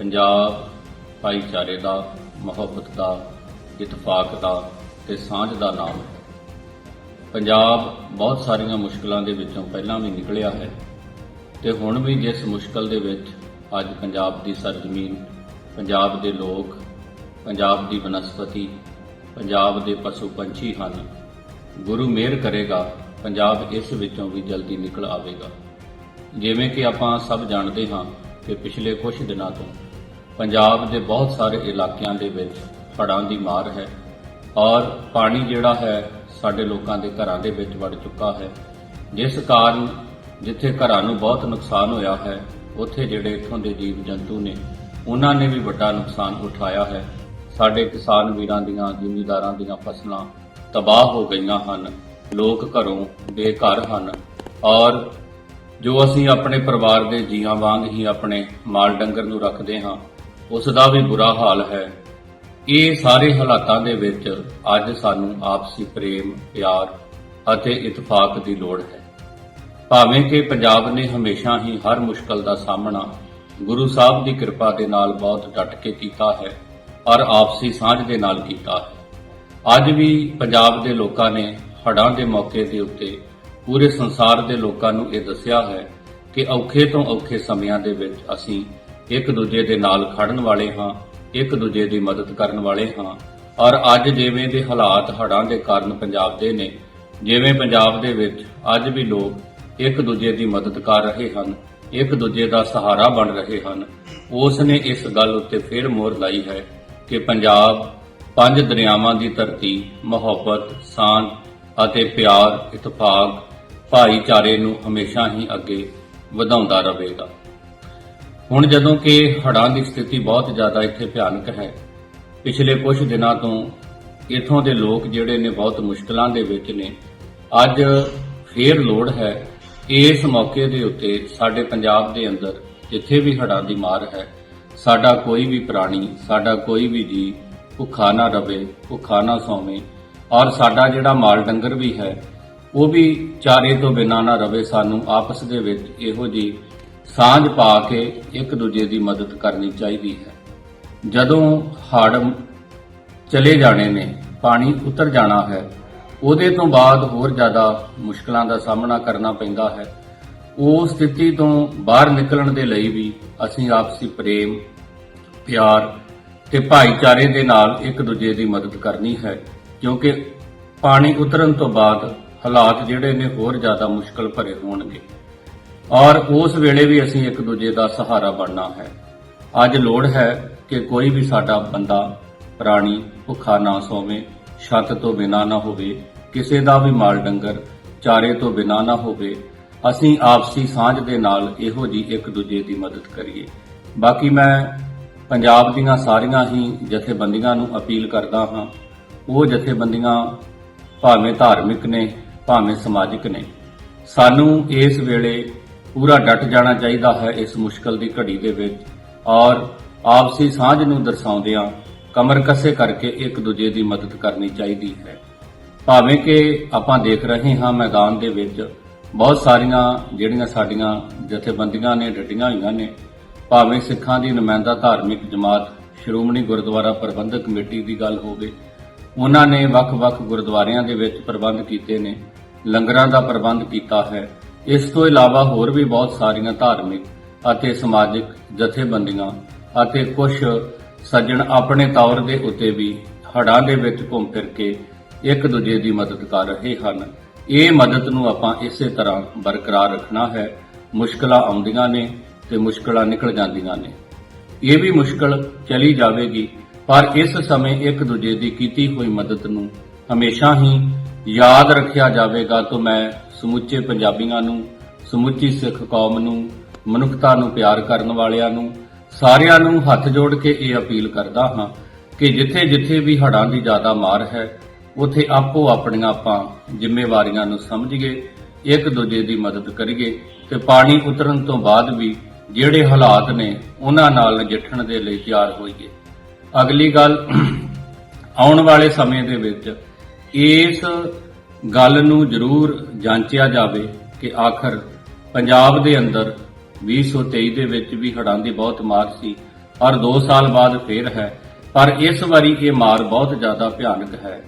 ਪੰਜਾਬ ਭਾਈਚਾਰੇ ਦਾ, ਮੁਹੱਬਤ ਦਾ, ਇਤਫਾਕ ਦਾ ਤੇ ਸਾਂਝ ਦਾ ਨਾਮ ਹੈ। ਪੰਜਾਬ ਬਹੁਤ ਸਾਰੀਆਂ ਮੁਸ਼ਕਲਾਂ ਦੇ ਵਿੱਚੋਂ ਪਹਿਲਾਂ ਵੀ ਨਿਕਲਿਆ ਹੈ ਤੇ ਹੁਣ ਵੀ ਜਿਸ ਮੁਸ਼ਕਲ ਦੇ ਵਿੱਚ ਅੱਜ ਪੰਜਾਬ ਦੀ ਸਰਜ਼ਮੀਨ, ਪੰਜਾਬ ਦੇ ਲੋਕ, ਪੰਜਾਬ ਦੀ ਬਨਸਪਤੀ, ਪੰਜਾਬ ਦੇ ਪਸ਼ੂ ਪੰਛੀ ਹਨ, ਗੁਰੂ ਮਿਹਰ ਕਰੇਗਾ, ਪੰਜਾਬ ਇਸ ਵਿੱਚੋਂ ਵੀ ਜਲਦੀ ਨਿਕਲ ਆਵੇਗਾ। ਜਿਵੇਂ ਕਿ ਆਪਾਂ ਸਭ ਜਾਣਦੇ ਹਾਂ ਕਿ ਪਿਛਲੇ ਕੁਝ ਦਿਨਾਂ ਤੋਂ ਪੰਜਾਬ ਦੇ ਬਹੁਤ ਸਾਰੇ ਇਲਾਕਿਆਂ ਦੇ ਵਿੱਚ ਹੜ੍ਹਾਂ ਦੀ ਮਾਰ ਹੈ ਔਰ ਪਾਣੀ ਜਿਹੜਾ ਹੈ ਸਾਡੇ ਲੋਕਾਂ ਦੇ ਘਰਾਂ ਦੇ ਵਿੱਚ ਵੜ ਚੁੱਕਾ ਹੈ। ਜਿਸ ਕਾਰਨ ਜਿੱਥੇ ਘਰਾਂ ਨੂੰ ਬਹੁਤ ਨੁਕਸਾਨ ਹੋਇਆ ਹੈ, ਉੱਥੇ ਜਿਹੜੇ ਇੱਥੋਂ ਦੇ ਜੀਵ ਜੰਤੂ ਨੇ, ਉਹਨਾਂ ਨੇ ਵੀ ਵੱਡਾ ਨੁਕਸਾਨ ਉਠਾਇਆ ਹੈ। ਸਾਡੇ ਕਿਸਾਨ ਵੀਰਾਂ ਦੀਆਂ, ਜ਼ਿਮੀਂਦਾਰਾਂ ਦੀਆਂ ਫਸਲਾਂ ਤਬਾਹ ਹੋ ਗਈਆਂ ਹਨ। ਲੋਕ ਘਰੋਂ ਬੇਘਰ ਹਨ ਔਰ ਜੋ ਅਸੀਂ ਆਪਣੇ ਪਰਿਵਾਰ ਦੇ ਜੀਆਂ ਵਾਂਗ ਹੀ ਆਪਣੇ ਮਾਲ ਡੰਗਰ ਨੂੰ ਰੱਖਦੇ ਹਾਂ ਉਸ ਦਾ ਵੀ ਬੁਰਾ ਹਾਲ ਹੈ। ਇਹ ਸਾਰੇ ਹਾਲਾਤਾਂ ਦੇ ਵਿੱਚ ਅੱਜ ਸਾਨੂੰ ਆਪਸੀ ਪ੍ਰੇਮ, ਪਿਆਰ ਅਤੇ ਇਤਫਾਕ ਦੀ ਲੋੜ ਹੈ। ਭਾਵੇਂ ਕਿ ਪੰਜਾਬ ਨੇ ਹਮੇਸ਼ਾ ਹੀ ਹਰ ਮੁਸ਼ਕਲ ਦਾ ਸਾਹਮਣਾ ਗੁਰੂ ਸਾਹਿਬ ਦੀ ਕਿਰਪਾ ਦੇ ਨਾਲ ਬਹੁਤ ਡਟ ਕੇ ਕੀਤਾ ਹੈ ਔਰ ਆਪਸੀ ਸਾਂਝ ਦੇ ਨਾਲ ਕੀਤਾ ਹੈ। ਅੱਜ ਵੀ ਪੰਜਾਬ ਦੇ ਲੋਕਾਂ ਨੇ ਹੜ੍ਹਾਂ ਦੇ ਮੌਕੇ ਦੇ ਉੱਤੇ ਪੂਰੇ ਸੰਸਾਰ ਦੇ ਲੋਕਾਂ ਨੂੰ ਇਹ ਦੱਸਿਆ ਹੈ ਕਿ ਔਖੇ ਤੋਂ ਔਖੇ ਸਮਿਆਂ ਦੇ ਵਿੱਚ ਅਸੀਂ ਇੱਕ ਦੂਜੇ ਦੇ ਨਾਲ ਖੜਨ ਵਾਲੇ ਹਾਂ, ਇੱਕ ਦੂਜੇ ਦੀ ਮਦਦ ਕਰਨ ਵਾਲੇ ਹਾਂ। ਔਰ ਅੱਜ ਜਿਵੇਂ ਦੇ ਹਾਲਾਤ ਹੜ੍ਹਾਂ ਦੇ ਕਾਰਨ ਪੰਜਾਬ ਦੇ ਨੇ, ਜਿਵੇਂ ਪੰਜਾਬ ਦੇ ਵਿੱਚ ਅੱਜ ਵੀ ਲੋਕ ਇੱਕ ਦੂਜੇ ਦੀ ਮਦਦ ਕਰ ਰਹੇ ਹਨ, ਇੱਕ ਦੂਜੇ ਦਾ ਸਹਾਰਾ ਬਣ ਰਹੇ ਹਨ। ਉਸ ਨੇ ਇਸ ਗੱਲ ਉੱਤੇ ਫਿਰ ਮੋਹਰ ਲਾਈ ਹੈ ਕਿ ਪੰਜਾਬ ਪੰਜ ਦਰਿਆਵਾਂ ਦੀ ਧਰਤੀ, ਮੁਹੱਬਤ, ਸਾਂਝ ਅਤੇ ਪਿਆਰ, ਇਤਫਾਕ, ਭਾਈਚਾਰੇ ਨੂੰ ਹਮੇਸ਼ਾ ਹੀ ਅੱਗੇ ਵਧਾਉਂਦਾ ਰਹੇਗਾ। ਹੁਣ ਜਦੋਂ ਕਿ ਹੜ੍ਹਾਂ ਦੀ ਸਥਿਤੀ ਬਹੁਤ ਜ਼ਿਆਦਾ ਇੱਥੇ ਭਿਆਨਕ ਹੈ, ਪਿਛਲੇ ਕੁਝ ਦਿਨਾਂ ਤੋਂ ਇਥੋਂ ਦੇ ਲੋਕ ਜਿਹੜੇ ਨੇ ਬਹੁਤ ਮੁਸ਼ਕਲਾਂ ਦੇ ਵਿੱਚ ਨੇ। ਅੱਜ ਫੇਰ ਲੋੜ ਹੈ ਇਸ ਮੌਕੇ ਦੇ ਉੱਤੇ ਸਾਡੇ ਪੰਜਾਬ ਦੇ ਅੰਦਰ ਜਿੱਥੇ ਵੀ ਹੜ੍ਹਾਂ ਦੀ ਮਾਰ ਹੈ, ਸਾਡਾ ਕੋਈ ਵੀ ਪ੍ਰਾਣੀ, ਸਾਡਾ ਕੋਈ ਵੀ ਜੀ ਭੁੱਖਾ ਨਾ ਰਵੇ, ਭੁੱਖਾ ਨਾ ਸੌਵੇਂ ਔਰ ਸਾਡਾ ਜਿਹੜਾ ਮਾਲ ਡੰਗਰ ਵੀ ਹੈ, ਉਹ ਵੀ ਚਾਰੇ ਤੋਂ ਬਿਨਾਂ ਨਾ ਰਵੇ, ਸਾਨੂੰ ਆਪਸ ਦੇ ਵਿੱਚ ਇਹੋ ਜੀ ਸਾਂਝ ਪਾ ਕੇ ਇੱਕ ਦੂਜੇ ਦੀ ਮਦਦ ਕਰਨੀ ਚਾਹੀਦੀ ਹੈ। ਜਦੋਂ ਹੜ੍ਹ ਚਲੇ ਜਾਣੇ ਨੇ, ਪਾਣੀ ਉਤਰ ਜਾਣਾ ਹੈ, ਉਹਦੇ ਤੋਂ ਬਾਅਦ ਹੋਰ ਜ਼ਿਆਦਾ ਮੁਸ਼ਕਲਾਂ ਦਾ ਸਾਹਮਣਾ ਕਰਨਾ ਪੈਂਦਾ ਹੈ। ਉਸ ਸਥਿਤੀ ਤੋਂ ਬਾਹਰ ਨਿਕਲਣ ਦੇ ਲਈ ਵੀ ਅਸੀਂ ਆਪਸੀ ਪ੍ਰੇਮ, ਪਿਆਰ ਤੇ ਭਾਈਚਾਰੇ ਦੇ ਨਾਲ ਇੱਕ ਦੂਜੇ ਦੀ ਮਦਦ ਕਰਨੀ ਹੈ, ਕਿਉਂਕਿ ਪਾਣੀ ਉਤਰਨ ਤੋਂ ਬਾਅਦ ਹਾਲਾਤ ਜਿਹੜੇ ਨੇ ਹੋਰ ਜ਼ਿਆਦਾ ਮੁਸ਼ਕਲ ਭਰੇ ਹੋਣਗੇ। ਔਰ ਉਸ ਵੇਲੇ ਵੀ ਅਸੀਂ ਇੱਕ ਦੂਜੇ ਦਾ ਸਹਾਰਾ ਬਣਨਾ ਹੈ। ਅੱਜ ਲੋੜ ਹੈ ਕਿ ਕੋਈ ਵੀ ਸਾਡਾ ਬੰਦਾ ਪ੍ਰਾਣੀ ਭੁੱਖਾ ਨਾ ਸੋਵੇ, ਛੱਤ ਤੋਂ ਬਿਨਾ ਨਾ ਹੋਵੇ, ਕਿਸੇ ਦਾ ਵੀ ਮਾਲ ਡੰਗਰ, ਚਾਰੇ ਤੋਂ ਬਿਨਾ ਨਾ ਹੋਵੇ, ਅਸੀਂ ਆਪਸੀ ਸਾਂਝ ਦੇ ਨਾਲ ਇਹੋ ਜੀ ਇੱਕ ਦੂਜੇ ਦੀ ਮਦਦ ਕਰੀਏ। ਬਾਕੀ ਮੈਂ ਪੰਜਾਬ ਦੀਆਂ ਸਾਰੀਆਂ ਹੀ ਜਥੇਬੰਦੀਆਂ ਨੂੰ ਅਪੀਲ ਕਰਦਾ ਹਾਂ। ਉਹ ਜਥੇਬੰਦੀਆਂ ਭਾਵੇਂ ਧਾਰਮਿਕ ਨੇ, ਭਾਵੇਂ ਸਮਾਜਿਕ ਨੇ। ਸਾਨੂੰ ਇਸ ਵੇਲੇ ਪੂਰਾ ਡਟ ਜਾਣਾ ਚਾਹੀਦਾ ਹੈ ਇਸ ਮੁਸ਼ਕਲ ਦੀ ਘੜੀ ਦੇ ਵਿੱਚ। ਔਰ ਆਪਸੀ ਸਾਂਝ ਨੂੰ ਦਰਸਾਉਂਦਿਆਂ ਕਮਰ ਕੱਸੇ ਕਰਕੇ ਇੱਕ ਦੂਜੇ ਦੀ ਮਦਦ ਕਰਨੀ ਚਾਹੀਦੀ ਹੈ। ਭਾਵੇਂ ਕਿ ਆਪਾਂ ਦੇਖ ਰਹੇ ਹਾਂ ਮੈਦਾਨ ਦੇ ਵਿੱਚ ਬਹੁਤ ਸਾਰੀਆਂ ਜਿਹੜੀਆਂ ਸਾਡੀਆਂ ਜਥੇਬੰਦੀਆਂ ਨੇ ਡਟੀਆਂ ਹੋਈਆਂ ਨੇ, ਭਾਵੇਂ ਸਿੱਖਾਂ ਦੀ ਨੁਮਾਇੰਦਾ ਧਾਰਮਿਕ ਜਮਾਤ ਸ਼੍ਰੋਮਣੀ ਗੁਰਦੁਆਰਾ ਪ੍ਰਬੰਧਕ ਕਮੇਟੀ ਦੀ ਗੱਲ ਹੋਵੇ, ਉਹਨਾਂ ਨੇ ਵੱਖ-ਵੱਖ ਗੁਰਦੁਆਰਿਆਂ ਦੇ ਵਿੱਚ ਪ੍ਰਬੰਧ ਕੀਤੇ ਨੇ, ਲੰਗਰਾਂ ਦਾ ਪ੍ਰਬੰਧ ਕੀਤਾ ਹੈ ਇਸ ਤੋਂ ਇਲਾਵਾ ਹੋਰ ਵੀ ਬਹੁਤ ਸਾਰੀਆਂ ਧਾਰਮਿਕ ਅਤੇ ਸਮਾਜਿਕ ਜਥੇਬੰਦੀਆਂ ਅਤੇ ਕੁਝ ਸੱਜਣ ਆਪਣੇ ਤੌਰ ਦੇ ਉੱਤੇ ਵੀ ਹੜ੍ਹਾਂ ਦੇ ਵਿੱਚ ਘੁੰਮ ਫਿਰ ਕੇ ਇੱਕ ਦੂਜੇ ਦੀ ਮਦਦ ਕਰ ਰਹੇ ਹਨ। ਇਹ ਮਦਦ ਨੂੰ ਆਪਾਂ ਇਸੇ ਤਰ੍ਹਾਂ ਬਰਕਰਾਰ ਰੱਖਣਾ ਹੈ। ਮੁਸ਼ਕਲਾਂ ਆਉਂਦੀਆਂ ਨੇ ਤੇ ਮੁਸ਼ਕਲਾਂ ਨਿਕਲ ਜਾਂਦੀਆਂ ਨੇ। ਇਹ ਵੀ ਮੁਸ਼ਕਲ ਚਲੀ ਜਾਵੇਗੀ, ਪਰ ਇਸ ਸਮੇਂ ਇੱਕ ਦੂਜੇ ਦੀ ਕੀਤੀ ਹੋਈ ਮਦਦ ਨੂੰ ਹਮੇਸ਼ਾ ਹੀ ਯਾਦ ਰੱਖਿਆ ਜਾਵੇਗਾ ਤਾਂ ਮੈਂ ਸਮੁੱਚੇ ਪੰਜਾਬੀਆਂ ਨੂੰ, ਸਮੁੱਚੀ ਸਿੱਖ ਕੌਮ ਨੂੰ, ਮਨੁੱਖਤਾ ਨੂੰ ਪਿਆਰ ਕਰਨ ਵਾਲਿਆਂ ਨੂੰ, ਸਾਰਿਆਂ ਨੂੰ ਹੱਥ ਜੋੜ ਕੇ ਇਹ ਅਪੀਲ ਕਰਦਾ ਹਾਂ ਕਿ ਜਿੱਥੇ-ਜਿੱਥੇ ਵੀ ਹੜ੍ਹਾਂ ਦੀ ਜ਼ਿਆਦਾ ਮਾਰ ਹੈ, ਉਥੇ ਆਪੋ ਆਪਣੀਆਂ ਆਪਾਂ ਜ਼ਿੰਮੇਵਾਰੀਆਂ ਨੂੰ ਸਮਝੀਏ, ਇੱਕ ਦੂਜੇ ਦੀ ਮਦਦ ਕਰੀਏ ਤੇ ਪਾਣੀ ਉਤਰਨ ਤੋਂ ਬਾਅਦ ਵੀ ਜਿਹੜੇ ਹਾਲਾਤ ਨੇ ਉਹਨਾਂ ਨਾਲ ਨਜਿੱਠਣ ਦੇ ਲਈ ਤਿਆਰ ਹੋਈਏ। ਅਗਲੀ ਗੱਲ, ਆਉਣ ਵਾਲੇ ਸਮੇਂ ਦੇ ਵਿੱਚ ਇਸ ਗੱਲ ਨੂੰ ਜ਼ਰੂਰ ਜਾਂਚਿਆ ਜਾਵੇ ਕਿ ਆਖਰ ਪੰਜਾਬ ਦੇ ਅੰਦਰ 2023 ਦੇ ਵਿੱਚ ਵੀ ਹੜ੍ਹਾਂ ਦੀ ਬਹੁਤ ਮਾਰ ਸੀ ਔਰ 2 ਸਾਲ ਬਾਅਦ ਫੇਰ ਹੈ। ਪਰ ਇਸ ਵਾਰੀ ਇਹ ਮਾਰ ਬਹੁਤ ਜ਼ਿਆਦਾ ਭਿਆਨਕ ਹੈ।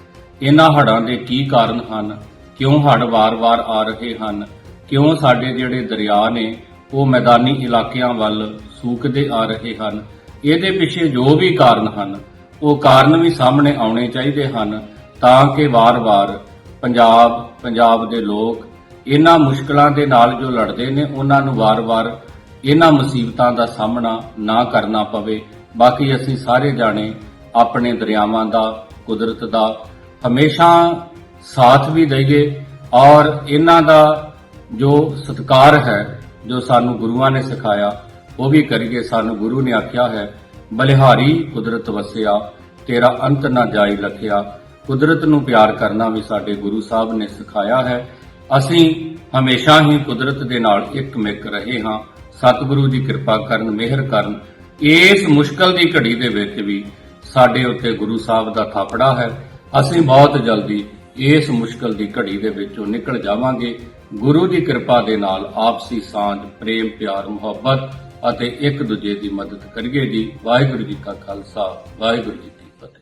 ਇਹਨਾਂ ਹੜ੍ਹਾਂ ਦੇ ਕੀ ਕਾਰਨ ਹਨ? ਕਿਉਂ ਹੜ੍ਹ ਵਾਰ-ਵਾਰ ਆ ਰਹੇ ਹਨ? ਕਿਉਂ ਸਾਡੇ ਜਿਹੜੇ ਦਰਿਆ ਨੇ, ਉਹ ਮੈਦਾਨੀ ਇਲਾਕਿਆਂ ਵੱਲ ਸੂਕਦੇ ਆ ਰਹੇ ਹਨ? ਇਹਦੇ ਪਿੱਛੇ ਜੋ ਵੀ ਕਾਰਨ ਹਨ, ਉਹ ਕਾਰਨ ਵੀ ਸਾਹਮਣੇ ਆਉਣੇ ਚਾਹੀਦੇ ਹਨ। ਤਾਂ ਕਿ ਵਾਰ-ਵਾਰ ਪੰਜਾਬ ਪੰਜਾਬ ਦੇ ਲੋਕ ਇਹਨਾਂ ਮੁਸ਼ਕਲਾਂ ਦੇ ਨਾਲ ਜੋ ਲੜਦੇ ਨੇ, ਉਹਨਾਂ ਨੂੰ ਵਾਰ-ਵਾਰ ਇਹਨਾਂ ਮੁਸੀਬਤਾਂ ਦਾ ਸਾਹਮਣਾ ਨਾ ਕਰਨਾ ਪਵੇ। ਬਾਕੀ ਅਸੀਂ ਸਾਰੇ ਜਾਣੇ ਆਪਣੇ ਦਰਿਆਵਾਂ ਦਾ, ਕੁਦਰਤ ਦਾ ਹਮੇਸ਼ਾ ਸਾਥ ਵੀ ਦਈਏ ਔਰ ਇਹਨਾਂ ਦਾ ਜੋ ਸਤਕਾਰ ਹੈ, ਜੋ ਸਾਨੂੰ ਗੁਰੂਆਂ ਨੇ ਸਿਖਾਇਆ, ਉਹ ਵੀ ਕਰੀਏ। ਸਾਨੂੰ ਗੁਰੂ ਨੇ ਆਖਿਆ ਹੈ, ਬਲਿਹਾਰੀ ਕੁਦਰਤ ਵਸਿਆ, ਤੇਰਾ ਅੰਤ ਨਾ ਜਾਈ ਲਖਿਆ। ਕੁਦਰਤ ਨੂੰ ਪਿਆਰ ਕਰਨਾ ਵੀ ਸਾਡੇ ਗੁਰੂ ਸਾਹਿਬ ਨੇ ਸਿਖਾਇਆ ਹੈ। ਅਸੀਂ ਹਮੇਸ਼ਾ ਹੀ ਕੁਦਰਤ ਦੇ ਨਾਲ ਇੱਕ ਮਿੱਕ ਰਹੇ ਹਾਂ। ਸਤਿਗੁਰੂ ਦੀ ਕਿਰਪਾ ਕਰਨ, ਮਿਹਰ ਕਰਨ। ਇਸ ਮੁਸ਼ਕਲ ਦੀ ਘੜੀ ਦੇ ਵਿੱਚ ਵੀ ਸਾਡੇ ਉੱਤੇ ਗੁਰੂ ਸਾਹਿਬ ਦਾ ਥਾਪੜਾ ਹੈ। ਅਸੀਂ ਬਹੁਤ ਜਲਦੀ ਇਸ ਮੁਸ਼ਕਲ ਦੀ ਘੜੀ ਦੇ ਵਿੱਚੋਂ ਨਿਕਲ ਜਾਵਾਂਗੇ। ਗੁਰੂ ਦੀ ਕਿਰਪਾ ਦੇ ਨਾਲ ਆਪਸੀ ਸਾਂਝ, ਪ੍ਰੇਮ, ਪਿਆਰ, ਮੁਹੱਬਤ ਅਤੇ ਇੱਕ ਦੂਜੇ ਦੀ ਮਦਦ ਕਰੀਏ ਜੀ। ਵਾਹਿਗੁਰੂ ਜੀ ਕਾ ਖਾਲਸਾ, ਵਾਹਿਗੁਰੂ ਜੀ